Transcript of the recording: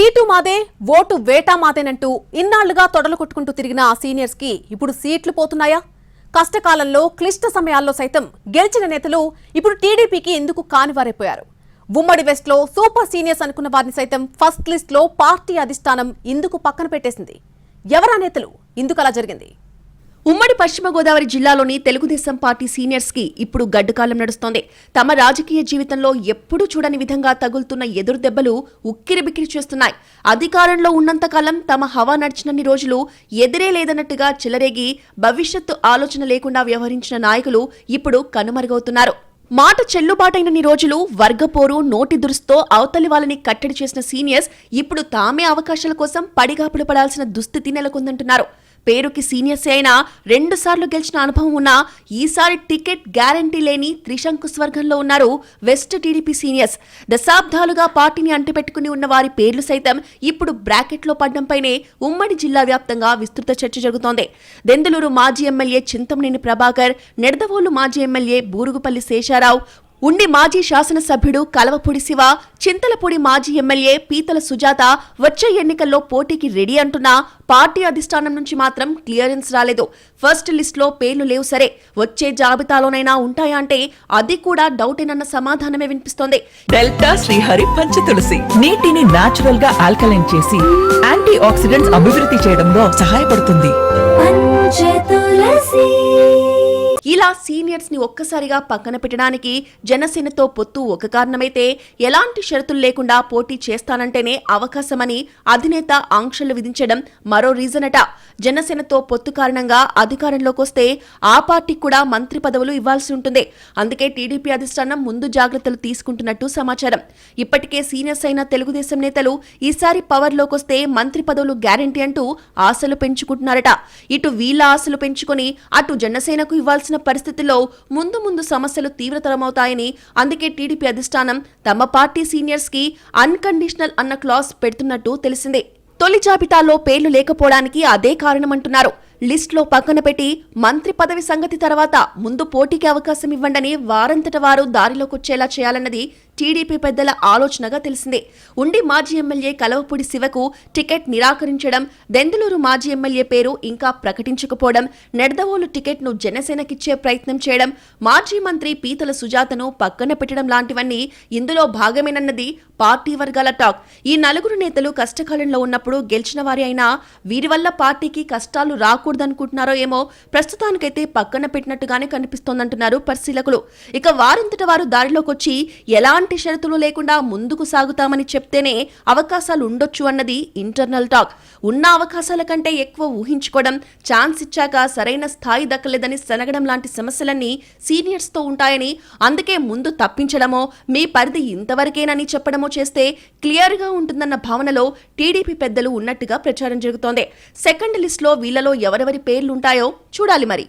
Seat మాదే vote వేటా మాదేనంటూ ఇన్నాళ్ళుగా తొడలు కొట్టుకుంటూ తిరిగిన సీనియర్స్కి ఇప్పుడు సీట్లు పోతున్నాయా? కష్టకాలంలో క్లిష్ట సమయాల్లో సైతం గెలిచిన నేతలు ఇప్పుడు టీడీపీకి ఎందుకు కానివారైపోయారు? ఉమ్మడి వెస్ట్లో సూపర్ సీనియర్స్ అనుకున్న వారిని సైతం ఫస్ట్ లిస్ట్లో పార్టీ అధిష్టానం ఇందుకు పక్కన పెట్టేసింది. ఎవరా నేతలు? ఇందుకు అలా జరిగింది. ఉమ్మడి పశ్చిమ గోదావరి జిల్లాలోని తెలుగుదేశం పార్టీ సీనియర్స్కి ఇప్పుడు గడ్డుకాలం నడుస్తోంది. తమ రాజకీయ జీవితంలో ఎప్పుడూ చూడని విధంగా తగులుతున్న ఎదురు దెబ్బలు ఉక్కిరిబిక్కిరి చేస్తున్నాయి. అధికారంలో ఉన్నంతకాలం తమ హవా నడిచినన్ని రోజులు ఎదురే లేదన్నట్టుగా చెలరేగి భవిష్యత్తు ఆలోచన లేకుండా వ్యవహరించిన నాయకులు ఇప్పుడు కనుమరుగవుతున్నారు. మాట చెల్లుబాటైనన్ని రోజులు వర్గపోరు నోటి దురుస్తో అవతలి వాళ్ళని కట్టడి చేసిన సీనియర్స్ ఇప్పుడు తామే అవకాశాల కోసం పడిగాపులు పడాల్సిన దుస్థితి నెలకొందంటున్నారు. పేరుకి సీనియర్స్ అయినా రెండు సార్లు గెలిచిన అనుభవం ఉన్న ఈసారి టికెట్ గ్యారంటీ లేని త్రిశంకు స్వర్గంలో ఉన్నారు వెస్ట్ టీడీపీ సీనియర్స్. దశాబ్దాలుగా పార్టీని అంటిపెట్టుకుని ఉన్న వారి పేర్లు సైతం ఇప్పుడు బ్రాకెట్లో పడ్డంపైనే ఉమ్మడి జిల్లా వ్యాప్తంగా విస్తృత చర్చ జరుగుతోంది. దెందులూరు మాజీ ఎమ్మెల్యే చింతమనేని ప్రభాకర్ నిడదవోలు మాజీ ఎమ్మెల్యే బూరుగుపల్లి శేషారావు ఉండి మాజీ శాసనసభ్యుడు కలవపూడి శివ చింతలపూడి మాజీ ఎమ్మెల్యే పీతల సుజాత వచ్చే ఎన్నికల్లో పోటీకి రెడీ అంటున్నా పార్టీ అధిష్టానం నుంచి మాత్రం క్లియరెన్స్ రాలేదు. ఫస్ట్ లిస్ట్లో పేర్లు లేవు సరే. వచ్చే జాబితాలోనైనా ఉంటాయా అంటే అది కూడా డౌటేనన్న సమాధానమే వినిపిస్తోంది. డెల్టా శ్రీహరి పంచ తులసి. నీటిని నాచురల్గా ఆల్కలైన్ చేసి యాంటీ ఆక్సిడెంట్స్ అభివృద్ధి చేయడంలో సహాయపడుతుంది. సీనియర్స్ని ఒక్కసారిగా పక్కన పెట్టడానికి జనసేనతో పొత్తు ఒక కారణమైతే ఎలాంటి షరతులు లేకుండా పోటీ చేస్తానంటేనే అవకాశమని అధినేత ఆంక్షలు విధించడం మరో రీజన్ అట జనసేనతో పొత్తు కారణంగా అధికారంలోకి వస్తే ఆ పార్టీకి కూడా మంత్రి పదవులు ఇవ్వాల్సి ఉంటుంది. అందుకే టీడీపీ అధిష్టానం ముందు జాగ్రత్తలు తీసుకుంటున్నట్టు సమాచారం. ఇప్పటికే సీనియర్స్ అయిన తెలుగుదేశం నేతలు ఈసారి పవర్లోకి వస్తే మంత్రి పదవులు గ్యారంటీ అంటూ ఆశలు పెంచుకుంటున్నారట. ఇటు వీళ్ళ ఆశలు పెంచుకొని అటు జనసేనకు ఇవ్వాల్సిన పరిస్థితుల్లో ముందు ముందు సమస్యలు తీవ్రతరమవుతాయని అందుకే టీడీపీ అధిష్టానం తమ పార్టీ సీనియర్స్కి అన్కండిషనల్ అన్న క్లాస్ పెడుతున్నట్టు తెలిసిందే. తొలి జాబితాలో పేర్లు లేకపోవడానికి అదే కారణమంటున్నారు. లిస్ట్లో పక్కన పెట్టి మంత్రి పదవి సంగతి తర్వాత ముందు పోటీకి అవకాశం ఇవ్వండని వారంతట వారు దారిలోకొచ్చేలా చేయాలన్నది టీడీపీ పెద్దల ఆలోచనగా తెలిసిందే. ఉండి మాజీ ఎమ్మెల్యే కలవపూడి శివకు టికెట్ నిరాకరించడం దెందులూరు మాజీ ఎమ్మెల్యే పేరు ఇంకా ప్రకటించకపోవడం నెడదవోలు టికెట్ను జనసేనకిచ్చే ప్రయత్నం చేయడం మాజీ మంత్రి పీతల సుజాతను పక్కన పెట్టడం లాంటివన్నీ ఇందులో భాగమేనన్నది పార్టీ వర్గాల టాక్. ఈ నలుగురు నేతలు కష్టకాలంలో ఉన్నప్పుడు గెలిచిన వారి అయినా వీరి వల్ల పార్టీకి కష్టాలు రాకూడదనుకుంటున్నారో ఏమో ప్రస్తుతానికైతే పక్కన పెట్టినట్టుగానే కనిపిస్తోందంటున్నారు పరిశీలకులు. ఇక వారంతట వారు దారిలోకొచ్చి ఎలాంటి షరతులు లేకుండా ముందుకు సాగుతామని చెప్తేనే అవకాశాలు ఉండొచ్చు అన్నది ఇంటర్నల్ టాక్. ఉన్న అవకాశాల కంటే ఎక్కువ ఊహించుకోవడం ఛాన్స్ ఇచ్చాక సరైన స్థాయి దక్కలేదని సెనగడం లాంటి సమస్యలన్నీ సీనియర్స్తో ఉంటాయని అందుకే ముందు తప్పించడమో మీ పరిధి ఇంతవరకేనని చెప్పడమో చేస్తే క్లియర్గా ఉంటుందన్న భావనలో టీడీపీ పెద్దలు ఉన్నట్టుగా ప్రచారం జరుగుతోంది. సెకండ్ లిస్ట్లో వీళ్ళలో ఎవరెవరి పేర్లుంటాయో చూడాలి మరి.